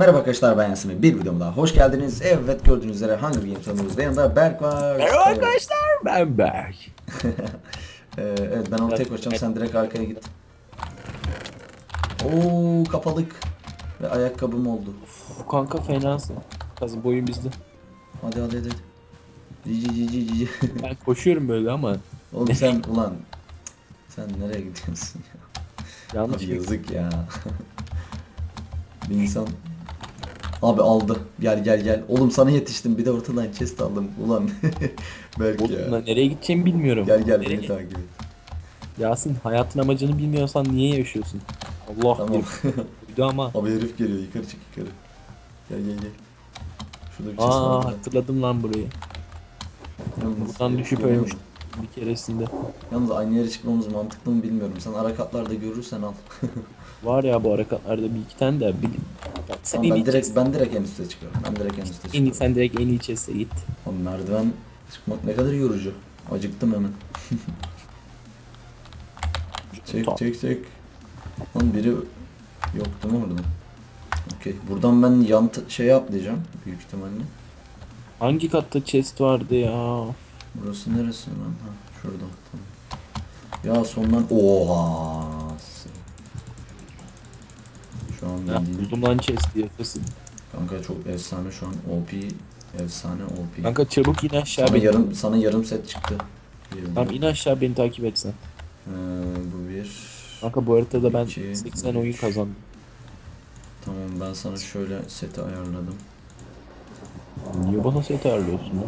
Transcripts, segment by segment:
Merhaba arkadaşlar ben Yasemin. Bir videoma daha hoş geldiniz. Evet gördüğünüz üzere Hunger Games oynuyoruz. Yanımda Berk var. Merhaba arkadaşlar ben Berk. Ee, evet ben onu tek koşacağım. Sen direkt arkaya git. Oo kapalık. Ve ayakkabım oldu. Bu kanka fenasın. Kazı boyun bizde. Hadi hadi hadi. Cici cici cici. Ben koşuyorum böyle ama Oğlum sen ulan. Sen nereye gidiyorsun ya? yanlış yazık ya. bir insan Abi aldı. Gel gel gel. Oğlum sana yetiştim. Bir de ortadan chest aldım. Ulan. Oğlum ya. nereye gideceğimi bilmiyorum. Gel gel Nereye- beni takip et. Yasin hayatın amacını bilmiyorsan niye yaşıyorsun? Allah Tamam. bir ama. Abi herif geliyor. Yukarı çık yukarı. Gel gel gel. Şurada bir chest Aa var. hatırladım lan burayı. Yalnız- Buradan düşüp Görüyor ölmüş musun? Bir keresinde. Yalnız aynı yere çıkmamız mantıklı mı bilmiyorum. Sen ara katlarda görürsen al. Var ya bu harekatlarda bir iki tane de. Bir... Bak, sen Tamam, ben direkt ben direkt en üste çıkıyorum. Ben direkt en üste en çıkıyorum. sen direkt en chest'e git. Oğlum merdiven çıkmak ne kadar yorucu. Acıktım hemen. Çek Tamam. çek çek. Lan biri yok değil mi orada? Okey. Buradan ben yan t- şeye atlayacağım büyük ihtimalle. Hangi katta chest vardı ya? Burası neresi lan? Ha, şurada. Tamam. Ya sondan oha. Şu an Ya, bildiğin buldum lan chest diye fısın. kanka çok efsane şu an OP efsane OP. Kanka çabuk in aşağı sana beni. yarım sana yarım set çıktı. Diyelim. Tamam in aşağı beni takip etsen. Ee, bu bir. Kanka bu haritada ben İki, 80 oyun üç. kazandım. Tamam ben sana şöyle seti ayarladım. Niye bana set ayarlıyorsun lan?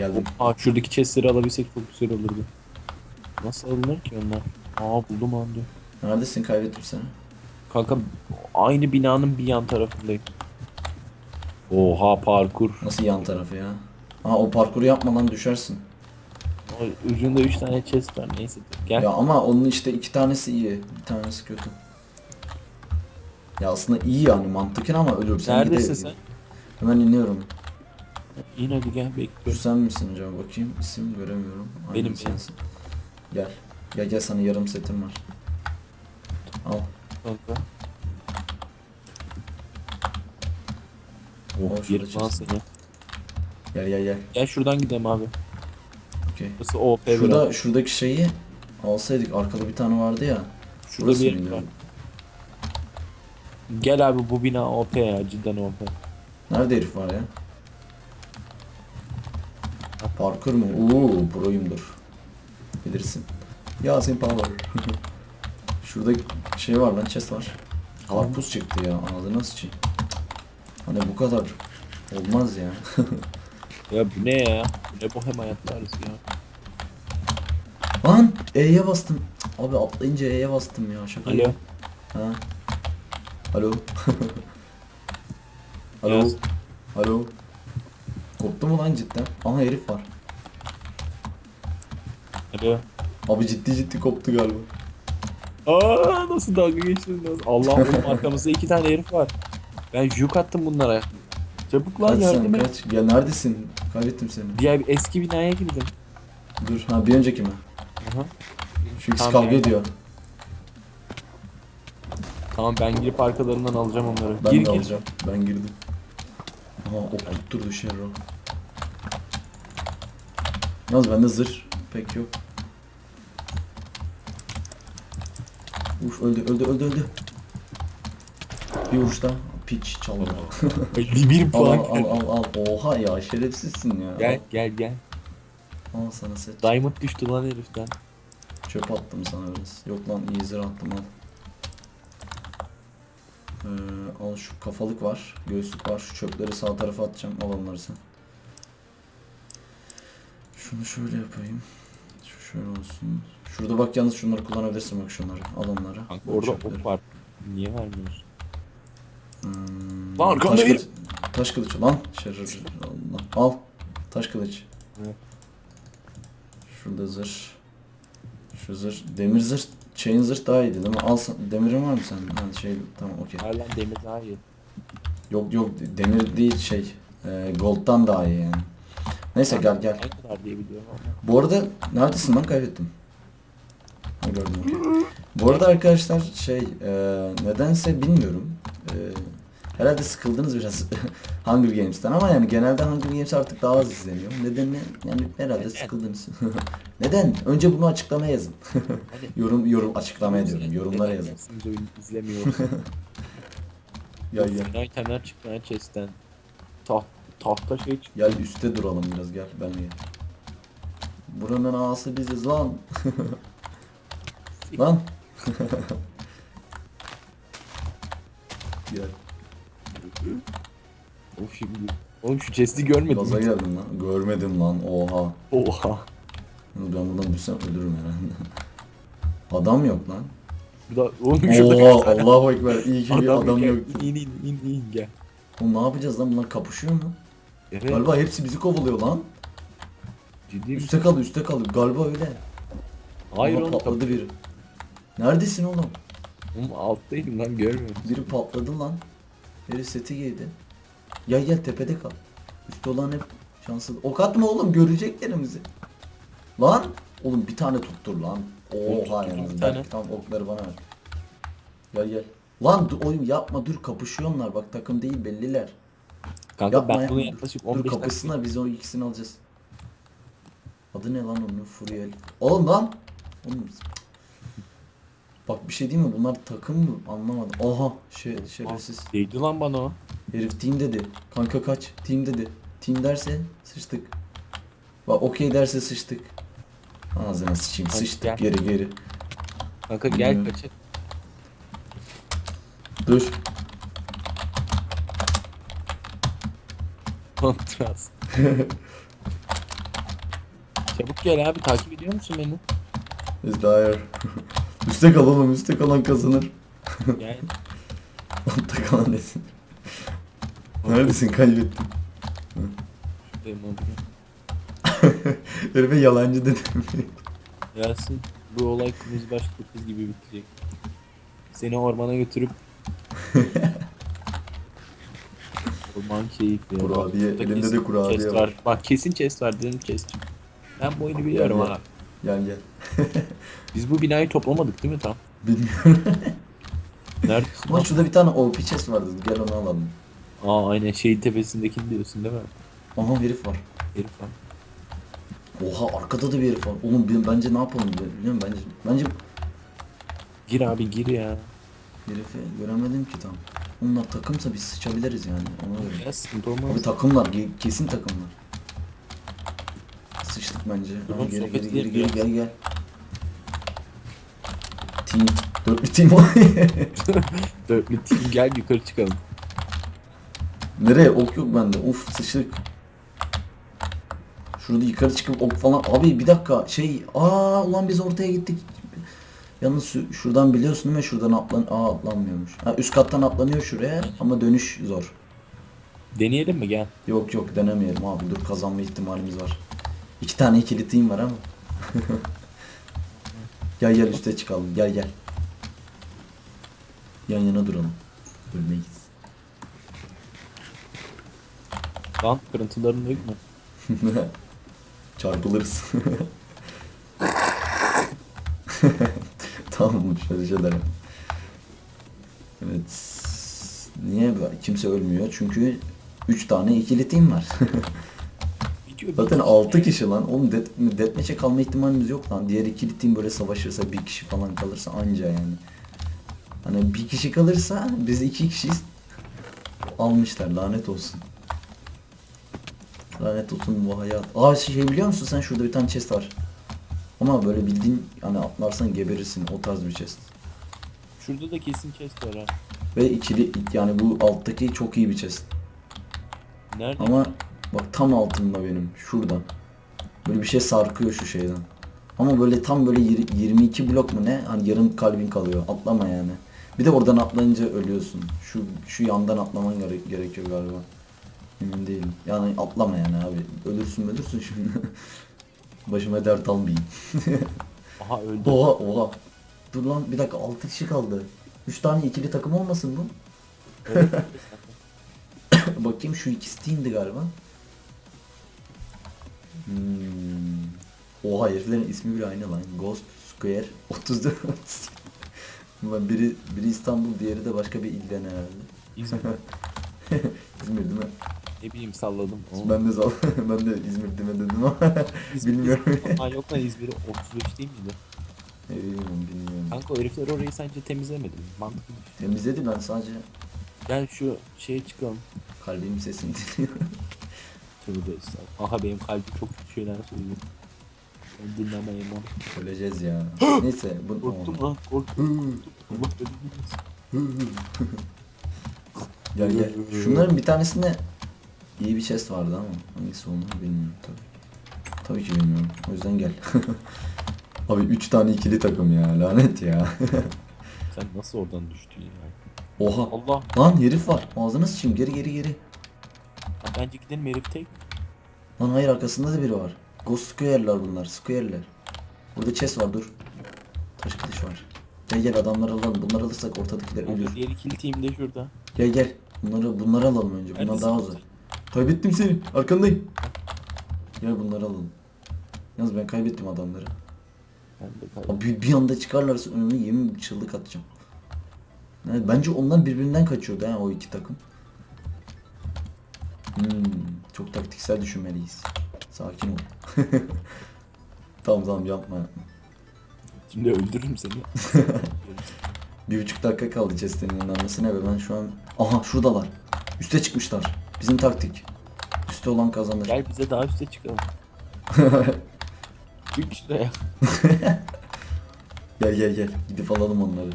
Geldim. Aa şuradaki chestleri alabilsek çok güzel olurdu. Nasıl alınır ki onlar? Aa buldum an diyor. Neredesin kaybettim seni. Kanka aynı binanın bir yan tarafındayım. Oha parkur. Nasıl yan tarafı ya? Aa o parkuru yapmadan düşersin. O ucunda 3 tane chest var neyse. Gel. Ya ama onun işte iki tanesi iyi, bir tanesi kötü. Ya aslında iyi yani mantıken ama ölürsen Neredesin gider- sen? Hemen iniyorum. İn hadi gel bekliyorum. sen misin acaba bakayım isim göremiyorum. Aynen Benim, sensin. Gel. Gel gel sana yarım setim var. Al. Kanka. Oh, Oh şurada yerim lan seni. Gel gel gel. Gel şuradan gidelim abi. Okey. Burası OP Şurada biraz. şuradaki şeyi alsaydık arkada bir tane vardı ya. Şurada Burası bir mıydı? yer var. Gel abi bu bina OP ya cidden OP. Nerede herif var ya? Parkur mu? Uuu proyumdur. Bilirsin. Yasin Power. Şurada şey var lan chest var. Karpuz çıktı ya ağzına sıçayım. Hani bu kadar olmaz ya. Ya bu ne ya? Bu ne bohem hayatlarız ya. Lan E'ye bastım. Abi atlayınca E'ye bastım ya şaka. Alo. Ha. Alo. Alo. Yaz. Alo. Koptu mu lan cidden? Aha herif var. Alo. Abi ciddi ciddi koptu galiba. Aa nasıl dalga geçtin nasıl? Allah oğlum arkamızda iki tane herif var. Ben juk attım bunlara. Çabuk lan Kaç sen yardım et. kaç? Ya neredesin? Kaybettim seni. Diğer eski binaya girdim. Dur ha bir önceki mi? Aha. Şu ikisi Tamam, kavga yani. ediyor. Tamam ben girip arkalarından alacağım onları. Ben gir de gir. alacağım. Ben girdim. Aha ok tutturdu Sherro. Yalnız bende zırh pek yok. Uf öldü öldü öldü öldü. Bir vuruşta piç çaldı. 51 al puan. al al al al. Oha ya şerefsizsin ya. Gel gel gel. Al, al sana set. Diamond düştü lan heriften. Çöp attım sana biraz. Yok lan iyi zırh attım al. Ee, al şu kafalık var. Göğüslük var. Şu çöpleri sağ tarafa atacağım. Al onları sen. Şunu şöyle yapayım. Şu şöyle olsun. Şurada bak yalnız şunları kullanabilirsin bak şunları. Al onları. Kanka orada ok var. Niye vermiyorsun? Hmm, Lan taş, kılıç, taş kılıç lan. Şerefsiz. Allah. Al. Taş kılıç. Evet. Şurada zırh. Şu zırh. Demir zırh. Chain zırh daha iyiydi değil mi? Al sen- demirin var mı senin? Ha şey tamam okey. Hala demir daha iyi. Yok yok demir değil şey. E, gold'dan daha iyi yani. Neyse gel gel. Ne kadar diye biliyorum ama. Bu arada neredesin lan kaybettim. Ha gördüm. Bu arada arkadaşlar şey e, nedense bilmiyorum. E, Herhalde sıkıldınız biraz Hunger Games'ten ama yani genelde Hunger Games artık daha az izleniyor. Nedeni yani herhalde Neden? sıkıldınız. Neden? Önce bunu açıklamaya yazın. Yorum yorum açıklamaya diyorum. Yorumlara yazın. dersiniz oyun izlemiyoruz. Gel gel. Fena itemler çıktı chest'ten. Taht, tahta şey çıktı. Gel üstte duralım biraz gel benle gel. Buranın ağası biziz lan. lan. gel. Of şimdi. Oğlum şu chest'i görmedim. Gaza geldim lan. Görmedim lan. Oha. Oha. Ben buradan düşsem ölürüm herhalde. Adam yok lan. Burada, oğlum şurada Oha tane Allahu ekber. İyi ki bir adam gel. yok. İn in in in gel. Oğlum ne yapacağız lan bunlar kapışıyor mu? Evet. Galiba hepsi bizi kovalıyor lan. Ciddi misin? Üste kalıyor üste kalıyor. Galiba öyle. Hayır Ama oğlum. patladı biri. Neredesin oğlum? Oğlum alttaydım lan görmüyorum. Biri patladı lan. Biri seti giydi. Gel gel tepede kal. Üstte olan hep şanslı. Ok atma oğlum göreceklerimizi. Lan. Oğlum bir tane tuttur lan. Oha Bak, tane. Tamam okları bana ver. Gel gel. Lan dur, oğlum yapma dur kapışıyorlar bak takım değil belliler. Kanka Yapma, ben bunu yaklaşık Dur 15 dakika. biz o ikisini alacağız. Adı ne lan onun Furiel. Oğlum lan. Oğlum. Bak bir şey değil mi bunlar takım mı anlamadım. Aha şey şerefsiz. Değdi lan bana o. Herif team dedi. Kanka kaç team dedi. Team derse sıçtık. Bak okey derse sıçtık. Ağzına sıçayım Hadi sıçtık gel. geri geri. Kanka gel Hmm. kaçın. Dur. Kontrast. Çabuk gel abi takip ediyor musun beni? Daha yer. Üste kal oğlum üste kalan kazanır. Gel. Altta kalan desin. Neredesin kaybettin. Şuradayım abi. Herife yalancı dedim. Yasin bu olay kırmızı başlı kız gibi bitecek. Seni ormana götürüp Orman keyifli. ya. Kurabiye, kesin de kurabiye var. Bak kesin chest var dedim chest. Ben bu oyunu biliyorum ha. Gel gel. Biz bu binayı toplamadık değil mi tam? Bilmiyorum. Neredesin? Ama lan? şurada bir tane OP chest vardı. Gel onu alalım. Aa aynen şeyin tepesindekini diyorsun değil mi? Aha herif var. Herif var. Oha arkada da bir herif var. Oğlum ben- bence ne yapalım biliyor biliyor musun? Bence bence Gir abi gir ya. herifi göremedim ki tam. Onlar takımsa biz sıçabiliriz yani. Ona göre. Ya sıkıntı olmaz. Abi takımlar ge- kesin takımlar. Sıçtık bence. Ha, Oğlum, geri sohbet geri geri geri ya. gel gel. Team. Dörtlü team o. Dörtlü team gel yukarı çıkalım. Nereye? Ok yok bende. Uf sıçtık. Şurada yukarı çıkıp ok falan. Abi bir dakika şey. Aa ulan biz ortaya gittik. Yalnız şu- şuradan biliyorsun değil mi? Şuradan atlan Aa atlanmıyormuş. Ha, üst kattan atlanıyor şuraya ama dönüş zor. Deneyelim mi gel. Yok yok denemeyelim abi. Dur kazanma ihtimalimiz var. İki tane ikili team var ama. gel gel üste çıkalım. Gel gel. Yan yana duralım. Ölmeyiz. Lan kırıntıların yok mu? Çarpılırız. tamam şöyle şeyler. Evet. Niye? Kimse ölmüyor çünkü 3 tane ikili team var. Zaten bir- 6 kişi lan. Oğlum death, deathmatch'e kalma ihtimalimiz yok lan. Diğer ikili team böyle savaşırsa bir kişi falan kalırsa anca yani. Hani bir kişi kalırsa biz iki kişiyiz. Almışlar lanet olsun. Lanet olsun bu hayat. Aa şey biliyor musun sen şurada bir tane chest var. Ama böyle bildiğin hani atlarsan geberirsin o tarz bir chest. Şurada da kesin chest var ha. Ve ikili yani bu alttaki çok iyi bir chest. Nerede? Ama bak tam altında benim şurada. Böyle bir şey sarkıyor şu şeyden. Ama böyle tam böyle yir- 22 blok mu ne? Hani yarım kalbin kalıyor. Atlama yani. Bir de oradan atlayınca ölüyorsun. Şu şu yandan atlaman gere- gerekiyor galiba. Emin değilim. Yani atlama yani abi. Ölürsün ölürsün şimdi. Başıma dert almayayım. Aha öldü. Oha oha. Dur lan bir dakika 6 kişi kaldı. 3 tane ikili takım olmasın bu? Bakayım şu ikisi team'di galiba. Hmm. Oha heriflerin ismi bile aynı lan. Ghost Square 34. Ulan biri, biri İstanbul diğeri de başka bir ilden herhalde. İzmir. İzmir değil mi? ne bileyim salladım. Oğlum, Ben de zal ben de İzmir mi dedim ama İzmir- bilmiyorum. Aa yok lan İzmir'i 35 değil miydi? bilmiyorum bilmiyorum. Kanka o herifler orayı sence temizlemedi mi? Mantıklı. Temizledi ben sadece Gel şu şeye çıkalım. kalbim sesini dinliyorum. Tövbe estağfurullah. Aha benim kalbim çok kötü şeyler söylüyor. Ben dinlemeyeyim onu. Öleceğiz ya. Neyse bu Korktum lan korktum. Allah beni gel. Şunların bir tanesinde iyi bir chest vardı ama hangisi olduğunu bilmiyorum tabii. Tabii ki bilmiyorum. O yüzden gel. Abi 3 tane ikili takım ya. Lanet ya. Sen nasıl oradan düştün ya? Oha. Allah. Lan herif var. Ağzına sıçayım. Geri geri geri. Ya Bence gidelim herif tek. Lan hayır arkasında da biri var. Ghost Square'lar bunlar. Square'ler. Burada chest var dur. Taş kılıç var. Gel gel adamları alalım. Bunları alırsak ortadakiler ölür. Diğer ikili team de şurada. Gel gel. Bunları bunları alalım önce. Bunlar Neredesin? daha uzak. Kaybettim seni. Arkandayım. Gel bunları alalım. Yalnız ben kaybettim adamları. Ben de kaybettim. Abi bir anda çıkarlarsa önüme yemin çığlık atacağım. Yani bence onlar birbirinden kaçıyordu ha o iki takım. Hmm, çok taktiksel düşünmeliyiz. Sakin ol. tamam tamam yapma yapma. Şimdi öldürürüm seni. Bir buçuk dakika kaldı chest'in yanılmasına ve ben şu an... Aha şuradalar. Üste çıkmışlar. Bizim taktik. Üste olan kazanır. Gel bize daha üste çıkalım. Çık şuraya. Gel gel gel. Gidip alalım onları.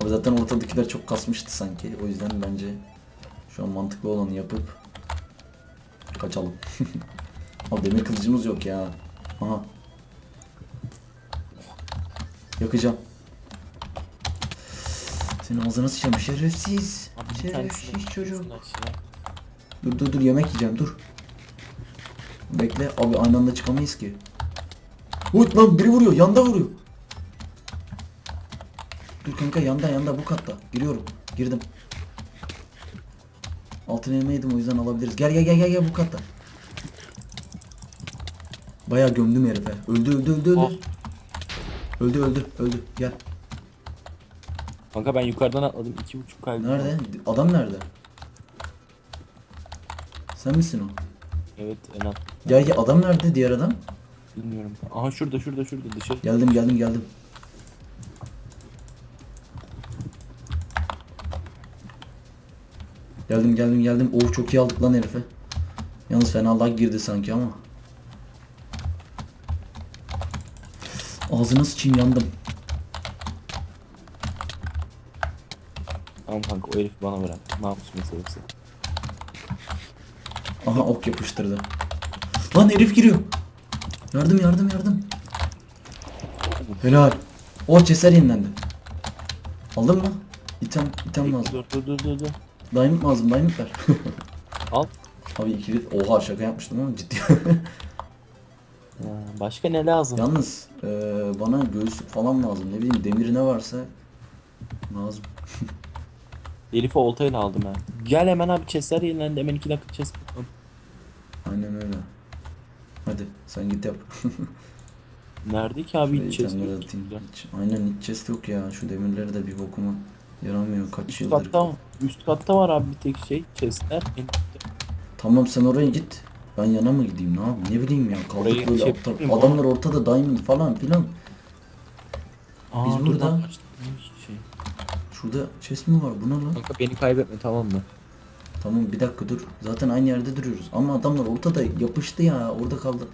Abi zaten ortadakiler çok kasmıştı sanki. O yüzden bence şu an mantıklı olanı yapıp kaçalım. Abi demir kılıcımız yok ya. Aha. Yakacağım. Senin ağzına sıçacağım şerefsiz. Abi Şerefsiz çocuk. Dur dur dur yemek yiyeceğim dur. Bekle abi aynı anda çıkamayız ki. Uyut lan biri vuruyor yanda vuruyor. Dur kanka yanda yanda bu katta. Giriyorum. Girdim. Altın elmaydım o yüzden alabiliriz. Gel gel gel gel gel bu katta. Bayağı gömdüm herife. Öldü öldü öldü öldü. Ah. Öldü öldü öldü. Gel. Kanka ben yukarıdan atladım. iki buçuk kalbim. Nerede? Adam nerede? Sen misin o? Evet alt. Gel gel adam nerede diğer adam? Bilmiyorum. Aha şurada şurada şurada dışarı. Geldim geldim geldim. Geldim geldim geldim. Oh çok iyi aldık lan herife. Yalnız fena lag girdi sanki ama. Ağzına sıçayım yandım. Tamam kanka o herifi bana bırak. Namus meselesi. Aha ok yapıştırdı. Lan herif giriyor. Yardım yardım yardım. Helal. O ceser yenilendi. Aldın mı? İtem, item lazım. Dur dur dur dur. Diamond lazım, diamond ver. Al. Abi ikili... Oha şaka yapmıştım ama ciddi. Başka ne lazım? Yalnız eee, bana göğüslük falan lazım. Ne bileyim demir ne varsa lazım. Elif'i oltayla aldım ben. Gel hemen abi chestler yenilendi. Hemen iki dakika chest. Aynen öyle. Hadi sen git yap. Nerede ki abi hiç chest itemleri yok. atayım. Hiç- Aynen hiç chest yok ya. Şu demirleri de bir bokuma yaramıyor. Kaç Üst yıldır. katta, üst katta var abi bir tek şey chestler. Tamam sen oraya git. Ben yana mı gideyim ne yapayım ne bileyim ya kaldık böyle şey aptal- adamlar ortada diamond falan filan. Aa, Biz burada- lan, Şey. Şurada chest mi var bu ne lan? Kanka beni kaybetme tamam mı? Tamam bir dakika dur. Zaten aynı yerde duruyoruz. Ama adamlar ortada yapıştı ya. Orada kaldı.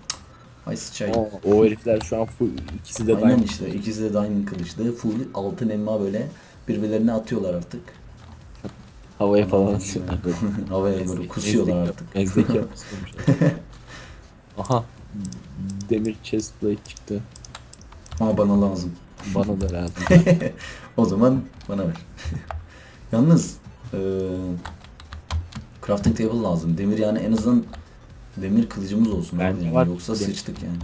Ay sıçayım. O, o herifler şu an full ikisi de Aynen diamond. işte. ikisi de diamond kılıçlı. Full altın elma böyle birbirlerine atıyorlar artık. Havaya falan atıyorlar. Havaya böyle kusuyorlar artık. Yapmışlar. Aha. Demir chestplate çıktı. Ama bana lazım. Bana da lazım. O zaman bana ver. Yalnız eee crafting table lazım. Demir yani en azından demir kılıcımız olsun. Bende yani. var. Yoksa Demir. sıçtık yani.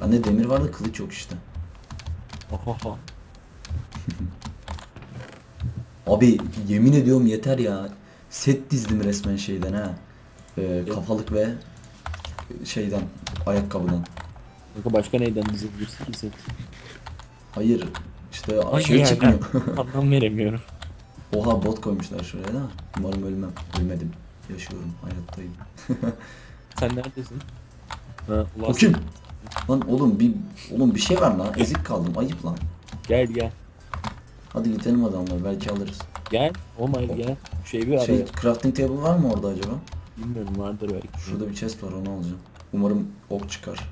Bende demir var da kılıç yok işte. Ohoho. Abi yemin ediyorum yeter ya. Set dizdim resmen şeyden ha. Ee, kafalık ve şeyden ayakkabıdan. Kanka başka neyden dizebilirsin ki set? Hayır işte Ay, şey çıkmıyor. Anlam veremiyorum. Oha bot koymuşlar şuraya da. Umarım ölmem. Ölmedim. Yaşıyorum. Hayattayım. Sen neredesin? Ha, ulan O kim? Lan oğlum bir oğlum bir şey var lan. Ezik kaldım. Ayıp lan. Gel gel. Hadi gidelim adamlar. Belki alırız. Gel. Oh my gel. Şey bir Şey araya. crafting table var mı orada acaba? Bilmiyorum vardır belki. Şurada bir chest var onu alacağım. Umarım ok çıkar.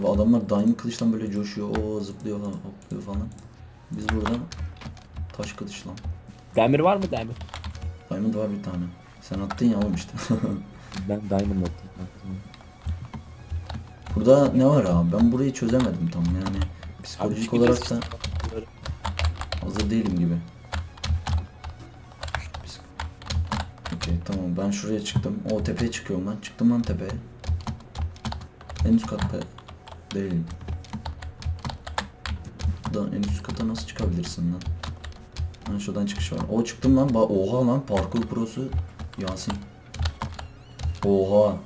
Abi adamlar diamond kılıçtan böyle coşuyor. O zıplıyor falan, hopluyor falan. Biz burada taş kılıç lan. Demir var mı demir? Diamond var bir tane. Sen attın ya oğlum işte. Ben diamond attım. burada ne var abi? Ben burayı çözemedim tam yani. Psikolojik Abi olarak da hazır değilim gibi. Okey tamam ben şuraya çıktım. O tepeye çıkıyorum lan. Çıktım lan tepeye. En üst katta değilim. Buradan en üst kata nasıl çıkabilirsin lan? Lan şuradan çıkış var. O çıktım lan. Oha lan parkur prosu Yasin. Oha.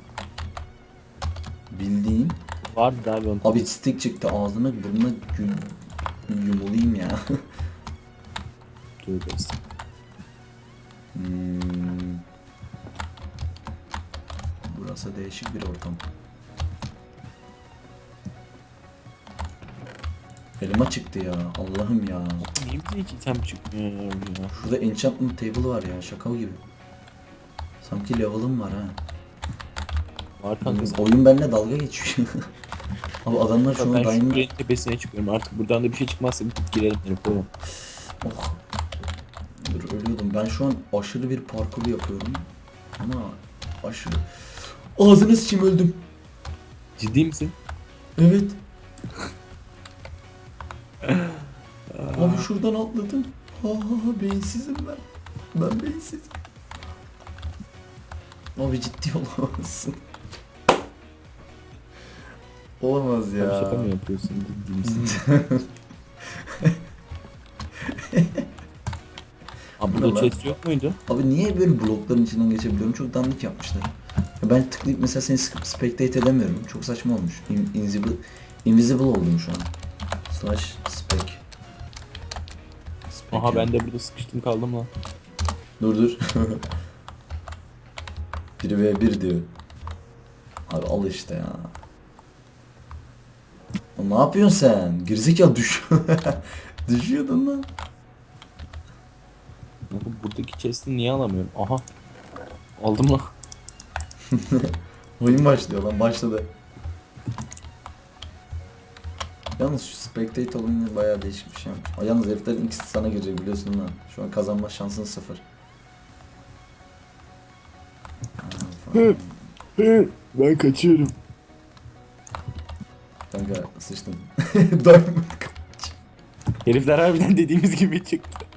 Bildiğin. Vardı abi. Abi stick çıktı ağzına burnuna gül yumulayım ya. Tövbe estağfurullah. Hmm. Burası değişik bir ortam. Elma çıktı ya. Allah'ım ya. Niye bize hiç item çıkmıyor ya? Şurada enchantment table var ya. Şaka gibi. Sanki level'ım var ha. Var kanka. sen- Oyun benimle dalga geçiyor. Abi adamlar şu an Ben şu diamond... tepesine çıkıyorum. Artık buradan da bir şey çıkmazsa bir girelim oğlum. Oh. Dur ölüyordum. Ben şu an aşırı bir parkur yapıyorum. Ama aşırı... Ağzına sıçayım öldüm. Ciddi misin? Evet. Abi şuradan atladım. Ha ha ha beyinsizim ben. Ben beyinsizim. Abi ciddi olamazsın. Olamaz Ya. ya. şaka mı yapıyorsun? Ciddi misin? Abi burada chest yok muydu? Abi niye böyle blokların içinden geçebiliyorum? Çok dandik yapmışlar. Ya ben tıklayıp mesela seni sıkıp spectate edemiyorum. Çok saçma olmuş. In- invisible, invisible oldum şu an. Slash spec. Spec Aha ya. ben de burada sıkıştım kaldım lan. Dur dur. 1 ve 1 diyor. Abi al işte ya. Oğlum ne yapıyorsun sen? Gerizekalı düş. Düşüyordun lan. Oğlum buradaki chest'i niye alamıyorum? Aha. Aldım lan. Oyun başlıyor lan başladı. Yalnız şu spectate olayını bayağı değişik bir şey yapmış. Aa, Yalnız heriflerin ikisi sana girecek biliyorsun lan. Şu an kazanma şansın sıfır. Ben kaçıyorum. Kanka sıçtın. Diamond Herifler harbiden dediğimiz gibi çıktı.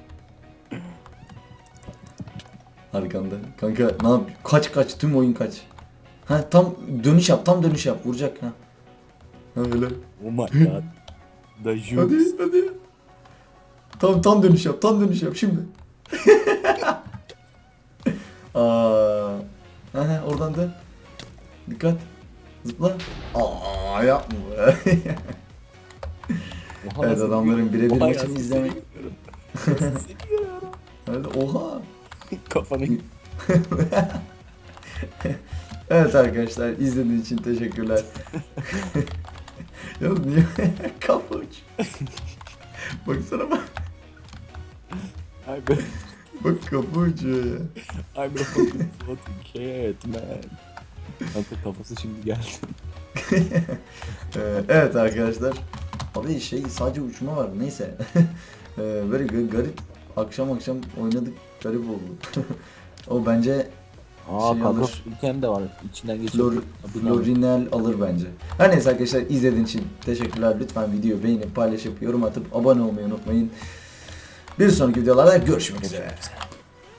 Arkanda. Kanka ne yap? Kaç kaç tüm oyun kaç. Ha tam dönüş yap tam dönüş yap vuracak ha. Ha öyle. Oh my god. The Hadi juice. hadi. Tam tam dönüş yap tam dönüş yap şimdi. Aa. Ha, oradan da. Dikkat. Zıpla. Aa yapma be. Oha, Evet, nasıl adamların bir- birebir Oha, maçını nasıl izlemek. seviyorum. Nasıl seviyorum. Hadi oha. Kafanı Evet arkadaşlar izlediğiniz için teşekkürler. ya niye kafa uç. Baksana bak. I'm a, Bak kafa uçuyor ya. I'm a fucking floating cat man. Kanka kafası şimdi geldi. Ee, evet arkadaşlar. Abi şey sadece uçma var neyse. Ee, Böyle ga- garip akşam akşam oynadık garip oldu. o bence Aa Şey kanka alır. ülken de var. İçinden geçiyor. Flor, Florinel alır bence. Her neyse arkadaşlar izlediğiniz için teşekkürler. Lütfen videoyu beğenip paylaşıp yorum atıp abone olmayı unutmayın. Bir sonraki videolarda görüşmek. Üzere.